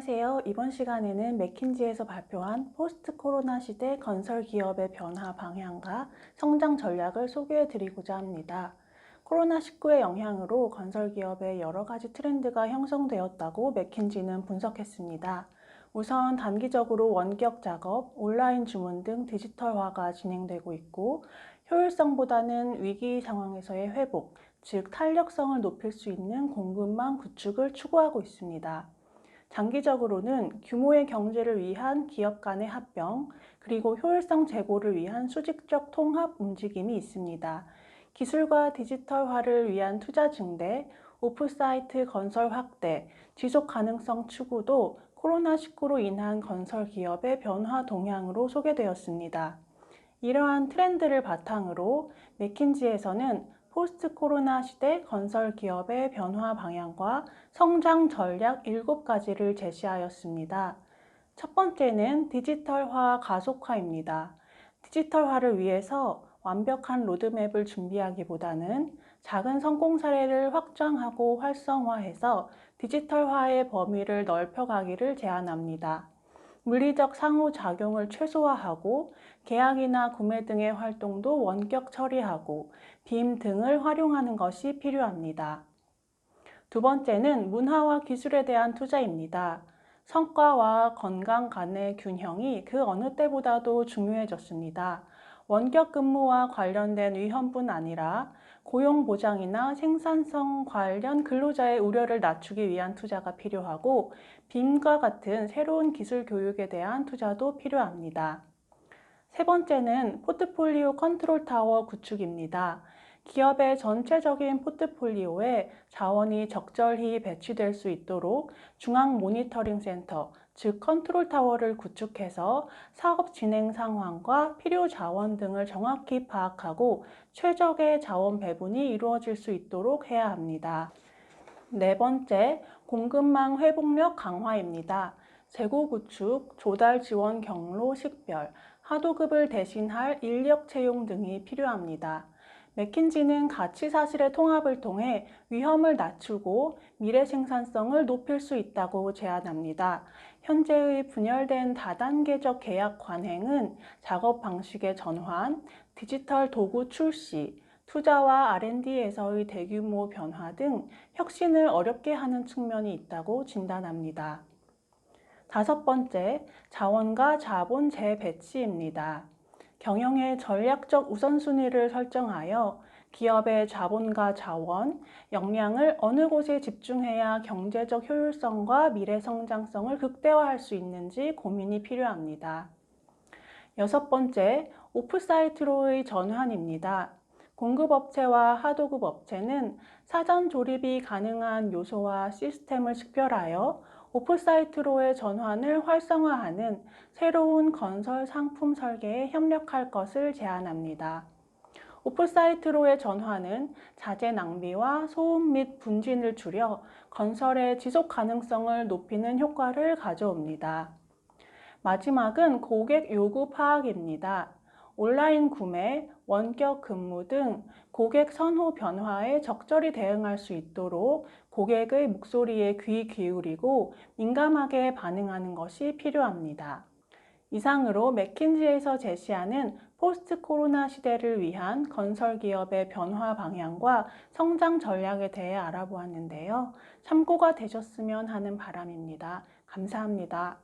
안녕하세요. 이번 시간에는 맥킨지에서 발표한 포스트 코로나 시대 건설 기업의 변화 방향과 성장 전략을 소개해 드리고자 합니다. 코로나19의 영향으로 건설 기업의 여러 가지 트렌드가 형성되었다고 맥킨지는 분석했습니다. 우선 단기적으로 원격 작업, 온라인 주문 등 디지털화가 진행되고 있고 효율성보다는 위기 상황에서의 회복, 즉 탄력성을 높일 수 있는 공급망 구축을 추구하고 있습니다. 장기적으로는 규모의 경제를 위한 기업 간의 합병, 그리고 효율성 제고를 위한 수직적 통합 움직임이 있습니다. 기술과 디지털화를 위한 투자 증대, 오프사이트 건설 확대, 지속 가능성 추구도 코로나19로 인한 건설 기업의 변화 동향으로 소개되었습니다. 이러한 트렌드를 바탕으로 맥킨지에서는 포스트 코로나 시대 건설 기업의 변화 방향과 성장 전략 7가지를 제시하였습니다. 첫 번째는 디지털화 가속화입니다. 디지털화를 위해서 완벽한 로드맵을 준비하기보다는 작은 성공 사례를 확장하고 활성화해서 디지털화의 범위를 넓혀가기를 제안합니다. 물리적 상호작용을 최소화하고 계약이나 구매 등의 활동도 원격 처리하고 빔 등을 활용하는 것이 필요합니다. 두 번째는 문화와 기술에 대한 투자입니다. 성과와 건강 간의 균형이 그 어느 때보다도 중요해졌습니다. 원격 근무와 관련된 위험뿐 아니라 고용 보장이나 생산성 관련 근로자의 우려를 낮추기 위한 투자가 필요하고 빔과 같은 새로운 기술 교육에 대한 투자도 필요합니다. 세 번째는 포트폴리오 컨트롤 타워 구축입니다. 기업의 전체적인 포트폴리오에 자원이 적절히 배치될 수 있도록 중앙 모니터링 센터, 즉 컨트롤 타워를 구축해서 사업 진행 상황과 필요 자원 등을 정확히 파악하고 최적의 자원 배분이 이루어질 수 있도록 해야 합니다. 네 번째, 공급망 회복력 강화입니다. 재고 구축, 조달 지원 경로 식별, 하도급을 대신할 인력 채용 등이 필요합니다. 맥킨지는 가치 사실의 통합을 통해 위험을 낮추고 미래 생산성을 높일 수 있다고 제안합니다. 현재의 분열된 다단계적 계약 관행은 작업 방식의 전환, 디지털 도구 출시, 투자와 R&D에서의 대규모 변화 등 혁신을 어렵게 하는 측면이 있다고 진단합니다. 다섯 번째, 자원과 자본 재배치입니다. 경영의 전략적 우선순위를 설정하여 기업의 자본과 자원, 역량을 어느 곳에 집중해야 경제적 효율성과 미래 성장성을 극대화할 수 있는지 고민이 필요합니다. 여섯 번째, 오프사이트로의 전환입니다. 공급업체와 하도급 업체는 사전 조립이 가능한 요소와 시스템을 식별하여 오프사이트로의 전환을 활성화하는 새로운 건설 상품 설계에 협력할 것을 제안합니다. 오프사이트로의 전환은 자재 낭비와 소음 및 분진을 줄여 건설의 지속 가능성을 높이는 효과를 가져옵니다. 마지막은 고객 요구 파악입니다. 온라인 구매, 원격 근무 등 고객 선호 변화에 적절히 대응할 수 있도록 고객의 목소리에 귀 기울이고 민감하게 반응하는 것이 필요합니다. 이상으로 맥킨지에서 제시하는 포스트 코로나 시대를 위한 건설 기업의 변화 방향과 성장 전략에 대해 알아보았는데요. 참고가 되셨으면 하는 바람입니다. 감사합니다.